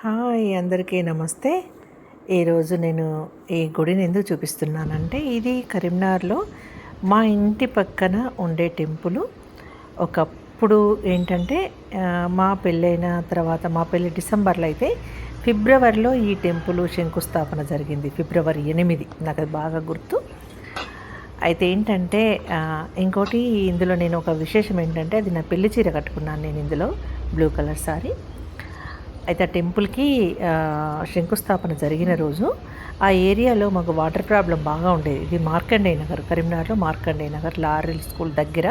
Hi అందరికీ నమస్తే. ఈరోజు నేను ఈ గుడిని ఎందుకు చూపిస్తున్నానంటే ఇది కరీంనగర్లో మా ఇంటి పక్కన ఉండే టెంపుల్. ఒకప్పుడు ఏంటంటే మా పెళ్ళైన తర్వాత మా పెళ్ళి డిసెంబర్లో అయితే ఫిబ్రవరిలో ఈ టెంపుల్ శంకుస్థాపన జరిగింది. ఫిబ్రవరి ఎనిమిది నాకు అది బాగా గుర్తు. అయితే ఏంటంటే ఇంకోటి ఇందులో నేను ఒక విశేషం ఏంటంటే అది నా పెళ్ళి చీర కట్టుకున్నాను నేను ఇందులో బ్లూ కలర్ సారీ. అయితే ఆ టెంపుల్కి శంకుస్థాపన జరిగిన రోజు ఆ ఏరియాలో మాకు వాటర్ ప్రాబ్లం బాగా ఉండేది. ఇది మార్కండేయ నగర్ కరీంనగర్లో మార్కండేయ నగర్ లారెల్ స్కూల్ దగ్గర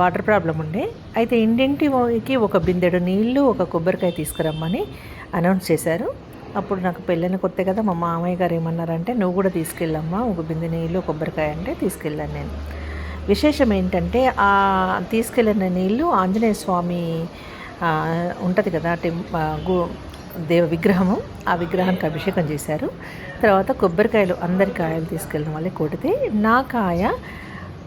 వాటర్ ప్రాబ్లం ఉండే. అయితే ఇంటింటికి ఒక బిందెడు నీళ్ళు ఒక కొబ్బరికాయ తీసుకురమ్మని అనౌన్స్ చేశారు. అప్పుడు నాకు పెళ్ళైన కొత్త కదా మా మామయ్య గారు ఏమన్నారంటే నువ్వు కూడా తీసుకెళ్ళమ్మా ఒక బిందె నీళ్ళు కొబ్బరికాయ అంటే తీసుకెళ్ళాను నేను. విశేషం ఏంటంటే ఆ తీసుకెళ్ళిన నీళ్ళు ఆంజనేయ స్వామి ఉంటుంది కదా టెం దేవ విగ్రహము. ఆ విగ్రహానికి అభిషేకం చేశారు. తర్వాత కొబ్బరికాయలు అందరి కాయలు తీసుకెళ్ళిన వాళ్ళే కొడితే నా కాయ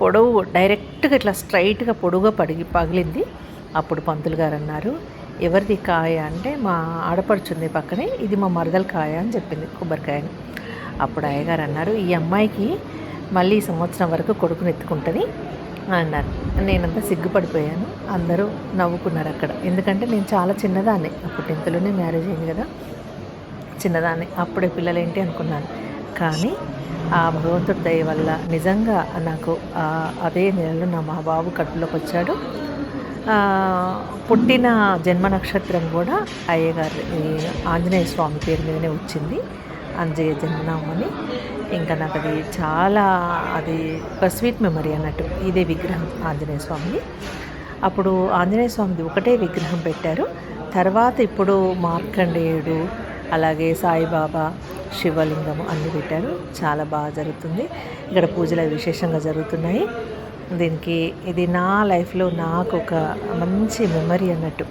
పొడవు డైరెక్ట్గా ఇట్లా స్ట్రైట్గా పొడవుగా పడిగి పగిలింది. అప్పుడు పంతులు గారు అన్నారు ఎవరిది కాయ అంటే మా ఆడపడుచుంది పక్కనే ఇది మా మరదల కాయ అని చెప్పింది కొబ్బరికాయని. అప్పుడు అయ్యగారు అన్నారు ఈ అమ్మాయికి మళ్ళీ ఈ సంవత్సరం వరకు కొడుకుని ఎత్తుకుంటుంది. అన్నారు. నేనంతా సిగ్గుపడిపోయాను. అందరూ నవ్వుకున్నారు అక్కడ. ఎందుకంటే నేను చాలా చిన్నదాన్ని. అప్పుడు టెన్త్లోనే మ్యారేజ్ అయింది కదా. చిన్నదాన్ని. అప్పుడే పిల్లలేంటి అనుకున్నాను. కానీ ఆ భగవంతుడి దయ వల్ల నిజంగా నాకు అదే నెలలో నా మా బాబు కడుపులోకి వచ్చాడు. పుట్టిన జన్మ నక్షత్రం కూడా అయ్యగారు ఆంజనేయ స్వామి పేరు మీదనే వచ్చింది. అంజయ్య జన్మనామని ఇంకా నాకు అది చాలా అది ఒక స్వీట్ మెమరీ అన్నట్టు. ఇదే విగ్రహం ఆంజనేయ స్వామిది. అప్పుడు ఆంజనేయ స్వామిది ఒకటే విగ్రహం పెట్టారు. తర్వాత ఇప్పుడు మార్కండేయుడు అలాగే సాయిబాబా శివలింగం అన్నీ పెట్టారు. చాలా బాగా జరుగుతుంది. ఇక్కడ పూజలు విశేషంగా జరుగుతున్నాయి. దీనికి ఇది నా లైఫ్లో నాకు ఒక మంచి మెమరీ అన్నట్టు.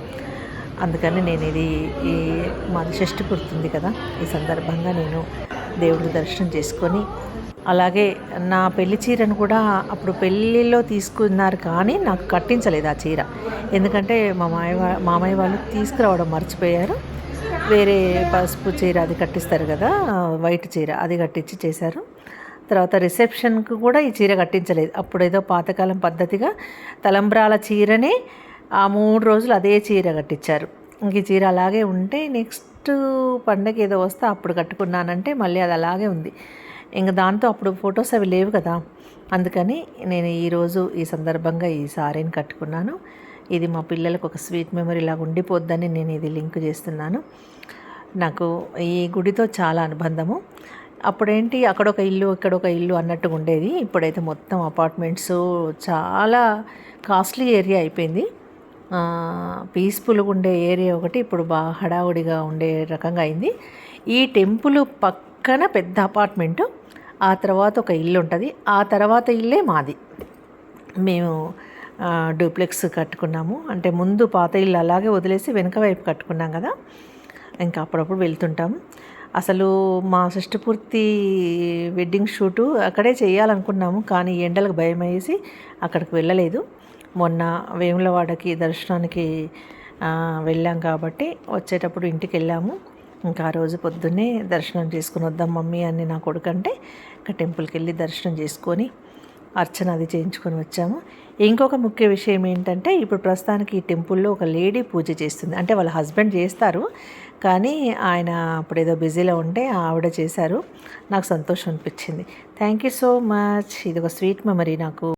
అందుకని నేను ఇది ఈ మాది షష్టి పుడుతుంది కదా. ఈ సందర్భంగా నేను దేవుడి దర్శనం చేసుకొని అలాగే నా పెళ్ళి చీరను కూడా అప్పుడు పెళ్ళిలో తీసుకున్నారు కానీ నాకు కట్టించలేదు ఆ చీర. ఎందుకంటే మా మామయ్య మామయ్య వాళ్ళు తీసుకురావడం మర్చిపోయారు. వేరే పసుపు చీర అది కట్టిస్తారు కదా వైట్ చీర అది కట్టించి చేశారు. తర్వాత రిసెప్షన్కి కూడా ఈ చీర కట్టించలేదు. అప్పుడు ఏదో పాతకాలం పద్ధతిగా తలంబ్రాల చీరనే ఆ మూడు రోజులు అదే చీర కట్టించారు. ఇంక ఈ చీర అలాగే ఉంటే నెక్స్ట్ పండగ ఏదో వస్తే అప్పుడు కట్టుకున్నానంటే మళ్ళీ అది అలాగే ఉంది. ఇంకా దాంతో అప్పుడు ఫొటోస్ అవి లేవు కదా. అందుకని నేను ఈరోజు ఈ సందర్భంగా ఈ సారీని కట్టుకున్నాను. ఇది మా పిల్లలకు ఒక స్వీట్ మెమరీ లాగా ఉండిపోద్దని నేను ఇది లింక్ చేస్తున్నాను. నాకు ఈ గుడితో చాలా అనుబంధము. అప్పుడేంటి అక్కడ ఒక ఇల్లు ఇక్కడ ఒక ఇల్లు అన్నట్టుగా ఉండేది. ఇప్పుడైతే మొత్తం అపార్ట్మెంట్స్ చాలా కాస్ట్లీ ఏరియా అయిపోయింది. పీస్ఫుల్గా ఉండే ఏరియా ఒకటి ఇప్పుడు బాగా హడావుడిగా ఉండే రకంగా అయింది. ఈ టెంపుల్ పక్కన పెద్ద అపార్ట్మెంటు ఆ తర్వాత ఒక ఇల్లు ఉంటుంది. ఆ తర్వాత ఇల్లే మాది. మేము డూప్లెక్స్ కట్టుకున్నాము. అంటే ముందు పాత ఇల్లు అలాగే వదిలేసి వెనుక వైపు కట్టుకున్నాం కదా. ఇంకా అప్పుడప్పుడు వెళ్తుంటాం అసలు మా షష్ఠపూర్తి వెడ్డింగ్ షూటు అక్కడే చేయాలనుకున్నాము. కానీ ఎండలకు భయం వేసి అక్కడికి వెళ్ళలేదు. మొన్న వేములవాడకి దర్శనానికి వెళ్ళాం కాబట్టి వచ్చేటప్పుడు ఇంటికి వెళ్ళాము. ఇంకా ఆ రోజు పొద్దున్నే దర్శనం చేసుకుని వద్దాం మమ్మీ అని నా కొడుకు అంటే ఇంకా టెంపుల్కి వెళ్ళి దర్శనం చేసుకొని అర్చన అది చేయించుకొని వచ్చాము. ఇంకొక ముఖ్య విషయం ఏంటంటే ఇప్పుడు ప్రస్తుతానికి ఈ టెంపుల్లో ఒక లేడీ పూజ చేస్తుంది. అంటే వాళ్ళ హస్బెండ్ చేస్తారు. కానీ ఆయన అప్పుడు ఏదో బిజీలో ఉంటే ఆవిడ చేశారు. నాకు సంతోషం అనిపించింది. Thank you so much. ఇది ఒక స్వీట్ మెమరీ నాకు.